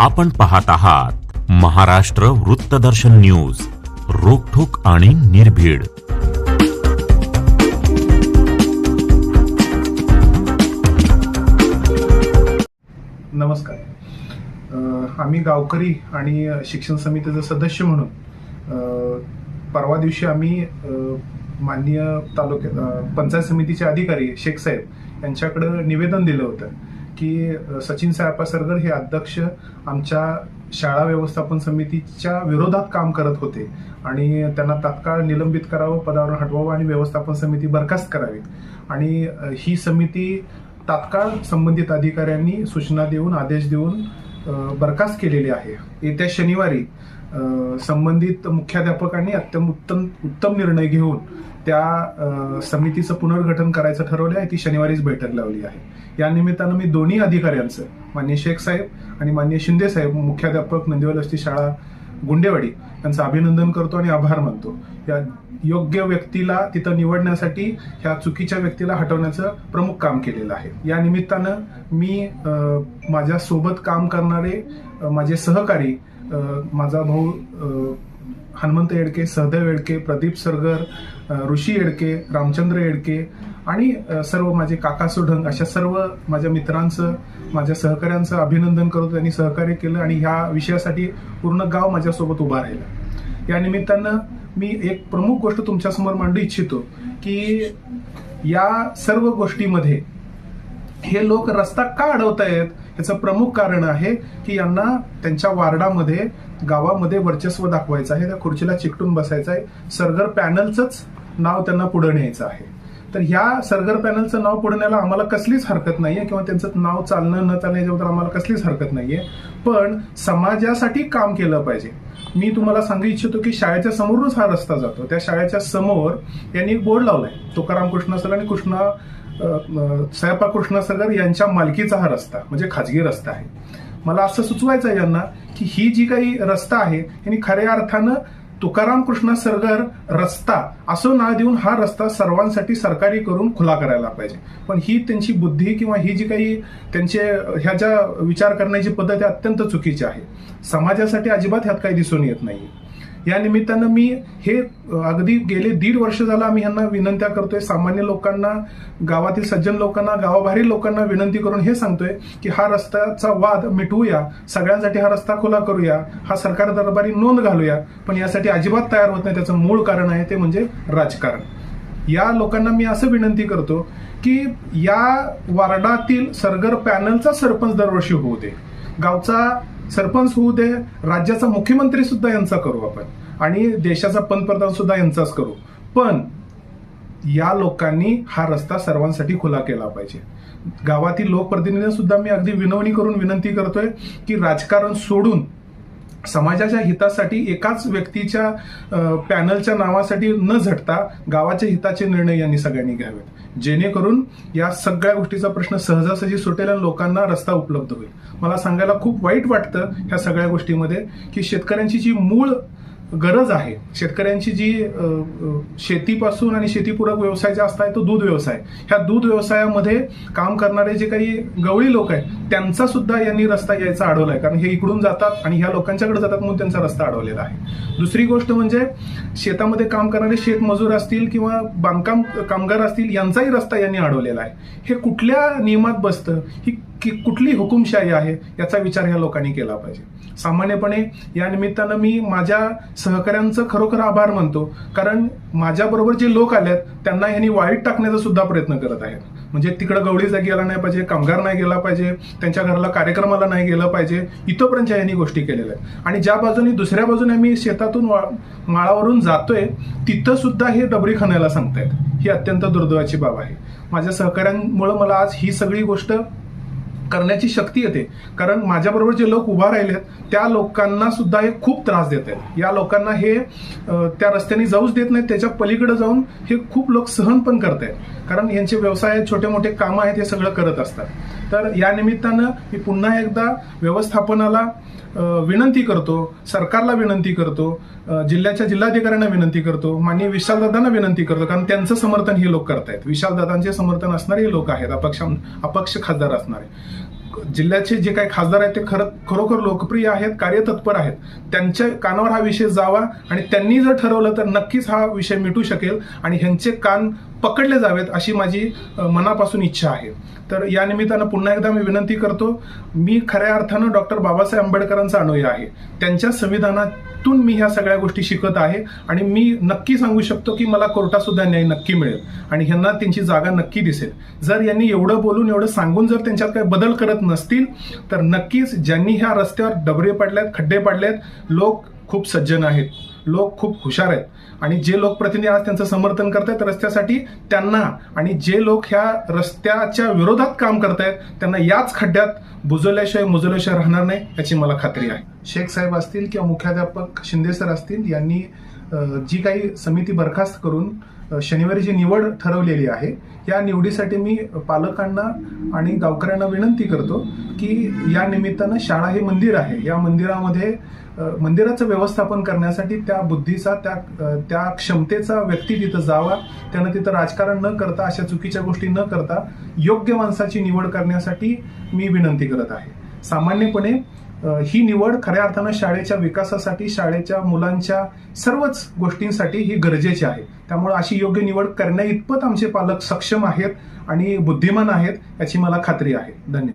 आपण पाहत आहात महाराष्ट्र वृत्तदर्शन न्यूज रोखोक आणि निर्भीड. नमस्कार. आम्ही गावकरी आणि शिक्षण समितीचे सदस्य म्हणून परवा दिवशी आम्ही माननीय तालुक्यात पंचायत समितीचे अधिकारी शेख साहेब यांच्याकडं निवेदन दिलं होतं. की सचिन सायप्पा सरगर हे अध्यक्ष आमच्या शाळा व्यवस्थापन समितीच्या विरोधात काम करत होते आणि त्यांना तात्काळ निलंबित करावं पदावरून हटवावं आणि व्यवस्थापन समिती बरखास्त करावी. आणि ही समिती तात्काळ संबंधित अधिकाऱ्यांनी सूचना देऊन आदेश देऊन बरखास्त केलेली आहे. येत्या शनिवारी संबंधित मुख्याध्यापकांनी अत्यंत उत्तम उत्तम निर्णय घेऊन त्या समितीचं पुनर्गठन करायचं ठरवलं आहे ती शनिवारीच बैठक लावली आहे. या निमित्तानं मी दोन्ही अधिकाऱ्यांचं मान्य शेख साहेब आणि मान्य शिंदे साहेब मुख्याध्यापक नंदिवल शाळा गुंडेवाडी यांचं अभिनंदन करतो आणि आभार मानतो. या योग्य व्यक्तीला तिथं निवडण्यासाठी ह्या चुकीच्या व्यक्तीला हटवण्याचं प्रमुख काम केलेलं आहे. या निमित्तानं मी माझ्या सोबत काम करणारे माझे सहकारी माझा भाऊ हनुमंत येडके सहदेव येडके प्रदीप सरगर ऋषी येडके रामचंद्र येडके आणि सर्व माझे काका सुढंग अशा सर्व माझ्या मित्रांचं माझ्या सहकाऱ्यांचं अभिनंदन करतो. त्यांनी सहकार्य केलं आणि ह्या विषयासाठी पूर्ण गाव माझ्यासोबत उभा राहिलं. या निमित्तानं मी एक प्रमुख गोष्ट तुमच्यासमोर मांडू इच्छितो की या सर्व गोष्टीमध्ये हे लोक रस्ता का अडवतायत? याचं प्रमुख कारण आहे की यांना त्यांच्या वार्डामध्ये गावामध्ये वर्चस्व दाखवायचं आहे. त्या खुर्चीला चिकटून बसायचं आहे. सरगर पॅनलचंच नाव त्यांना पुढे न्यायचं आहे. तर ह्या सरगर पॅनलचं नाव पुढे न्यायला आम्हाला कसलीच हरकत नाहीये किंवा त्यांचं नाव चालणं न चालणं याच्याबद्दल आम्हाला कसलीच हरकत नाहीये. पण समाजासाठी काम केलं पाहिजे. मी तुम्हाला सांगू इच्छितो की शाळेच्या समोरूनच हा रस्ता जातो. त्या शाळेच्या समोर यांनी एक बोर्ड लावलाय. तुकाराम कृष्ण सर आणि कृष्णा सायपा कृष्णा सरगर यांच्या मालकीचा हा रस्ता म्हणजे खाजगी रस्ता आहे. मला असं सुचवायचं आहे यांना की ही जी काही रस्ता आहे यांनी खऱ्या अर्थानं तुकाराम कृष्ण सरगर रस्ता असं नाव देऊन हा रस्ता सर्वांसाठी सरकारी करून खुला करायला पाहिजे. पण ही त्यांची बुद्धी किंवा ही जी काही त्यांचे ह्या ज्या विचार करण्याची पद्धत आहे अत्यंत चुकीची आहे. समाजासाठी अजिबात ह्यात काही दिसून येत नाही या निमित्तानं मी हे अगदी गेले दीड वर्ष झालं आम्ही ह्यांना विनंत्या करतोय. सामान्य लोकांना गावातील सज्जन लोकांना गावाबाहेरील लोकांना विनंती करून हे सांगतोय की हा रस्त्याचा वाद मिटवूया. सगळ्यांसाठी हा रस्ता खुला करूया. हा सरकार दरबारी नोंद घालूया. पण यासाठी अजिबात तयार होत नाही. त्याचं मूळ कारण आहे ते म्हणजे राजकारण. या लोकांना मी असं विनंती करतो की या वार्डातील सरगर पॅनलचा सरपंच दरवर्षी होऊ दे. गावचा सरपंच होऊ दे राज्याचा मुख्यमंत्री सुद्धा यांचा करू आपण. आणि देशाचा पंतप्रधान सुद्धा यांचाच करू. पण या लोकांनी हा रस्ता सर्वांसाठी खुला केला पाहिजे. गावातील लोकप्रतिनिधी सुद्धा मी अगदी विनवणी करून विनंती करतोय की राजकारण सोडून समाजाच्या हितासाठी एकाच व्यक्तीच्या पॅनलच्या नावासाठी न झटता गावाच्या हिताचे निर्णय यांनी सगळ्यांनी घ्यावेत. जेणेकरून या सगळ्या गोष्टीचा प्रश्न सहजासहजी सुटेल आणि लोकांना रस्ता उपलब्ध होईल. मला सांगायला खूप वाईट वाटतं ह्या सगळ्या गोष्टीमध्ये की शेतकऱ्यांची जी मूळ गरज आहे. शेतकऱ्यांची जी शेतीपासून आणि शेतीपूरक व्यवसाय जे असतात तो दूध व्यवसाय. ह्या दूध व्यवसायामध्ये काम करणारे जे काही गवळी लोक आहेत त्यांचा सुद्धा यांनी रस्ता यायचा अडवला आहे कारण हे इकडून जातात आणि ह्या लोकांच्याकडे जातात म्हणून त्यांचा रस्ता अडवलेला आहे. दुसरी गोष्ट म्हणजे शेतामध्ये काम करणारे शेतमजूर असतील किंवा बांधकाम कामगार असतील यांचाही रस्ता यांनी अडवलेला आहे. हे कुठल्या नियमात बसतं? ही की कुठली हुकुमशाही आहे याचा विचार ह्या लोकांनी केला पाहिजे. सामान्यपणे या निमित्तानं मी माझ्या सहकाऱ्यांचं खरोखर आभार मानतो. कारण माझ्याबरोबर जे लोक आलेत त्यांना ह्यांनी वाईट टाकण्याचा सुद्धा प्रयत्न करत आहेत. म्हणजे तिकडं गवळीचा गेला नाही पाहिजे कामगार नाही गेला पाहिजे त्यांच्या घराला कार्यक्रमाला नाही गेलं पाहिजे इथंपर्यंत यांनी गोष्टी केलेल्या आहेत. आणि ज्या बाजूने दुसऱ्या बाजूने मी शेतातून माळावरून जातोय तिथं सुद्धा हे डबरी खणायला सांगतायत. ही अत्यंत दुर्दैवाची बाब आहे. माझ्या सहकाऱ्यांमुळे मला आज ही सगळी गोष्ट करण्याची शक्ती येते. कारण माझ्याबरोबर जे लोक उभा राहिलेत त्या लोकांना सुद्धा हे खूप त्रास देत आहेत. या लोकांना हे त्या रस्त्याने जाऊच देत नाहीत त्याच्या पलीकडे जाऊन हे खूप लोक सहन पण करत आहेत. कारण यांचे व्यवसाय आहेत छोटे मोठे कामं आहेत हे सगळं करत असतात. तर या निमित्तानं मी पुन्हा एकदा व्यवस्थापनाला विनंती करतो सरकारला विनंती करतो जिल्ह्याच्या जिल्हाधिकाऱ्यांना विनंती करतो माननीय विशालदादांना विनंती करतो कारण त्यांचं समर्थन हे लोक करतायत. विशालदादांचे समर्थन असणारे हे लोक आहेत अपक्ष अपक्ष खासदार असणारे. जिल्ह्याचे जे काही खासदार आहेत ते खरं खरोखर लोकप्रिय आहेत कार्यतत्पर आहेत. त्यांच्या कानावर हा विषय जावा आणि त्यांनी जर ठरवलं तर नक्कीच हा विषय मिटू शकेल आणि ह्यांचे कान पकडले जावेत अशी माझी मनापासून इच्छा आहे. तर या निमित्तानं पुन्हा एकदा मी विनंती करतो मी खऱ्या अर्थानं डॉक्टर बाबासाहेब आंबेडकरांचा अनुयायी आहे. त्यांच्या संविधानात संविधानातून मी ह्या सगळ्या गोष्टी शिकत आहे आणि मी नक्की सांगू शकतो की मला कोर्टात सुद्धा न्याय नक्की मिळेल. आणि ह्यांना त्यांची जागा नक्की दिसेल. जर यांनी एवढं बोलून एवढं सांगून जर त्यांच्यात काही बदल करत नसतील तर नक्कीच ज्यांनी ह्या रस्त्यावर डबरे पडल्यात खड्डे पडलेत लोक खूप सज्जन आहेत. लोक खूप हुशार आहेत. आणि जे लोकप्रतिनिधी आज त्यांचं समर्थन करतायत रस्त्यासाठी त्यांना आणि जे लोक ह्या रस्त्याच्या विरोधात काम करतायत त्यांना याच खड्ड्यात बुजवल्याशिवाय मुजवल्याशिवाय राहणार नाही याची मला खात्री आहे. शेख साहेब असतील किंवा मुख्याध्यापक शिंदे सर असतील यांनी जी काही समिती बरखास्त करून शनिवारी जी निवड ठरवलेली आहे या निवडीसाठी मी पालकांना आणि गावकऱ्यांना विनंती करतो की या निमित्तानं शाळा हे मंदिर आहे. या मंदिरामध्ये मंदिराचं व्यवस्थापन करण्यासाठी त्या बुद्धीचा त्या त्या क्षमतेचा व्यक्ती तिथं जावा त्यानं तिथं राजकारण न करता अशा चुकीच्या गोष्टी न करता योग्य माणसाची निवड करण्यासाठी मी विनंती करत आहे. सामान्यपणे ही निवड खऱ्या अर्थानं शाळेच्या विकासासाठी शाळेच्या मुलांच्या सर्वच गोष्टींसाठी ही गरजेची आहे. त्यामुळे अशी योग्य निवड करण्या इतपत आमचे पालक सक्षम आहेत आणि बुद्धिमान आहेत याची मला खात्री आहे. धन्यवाद.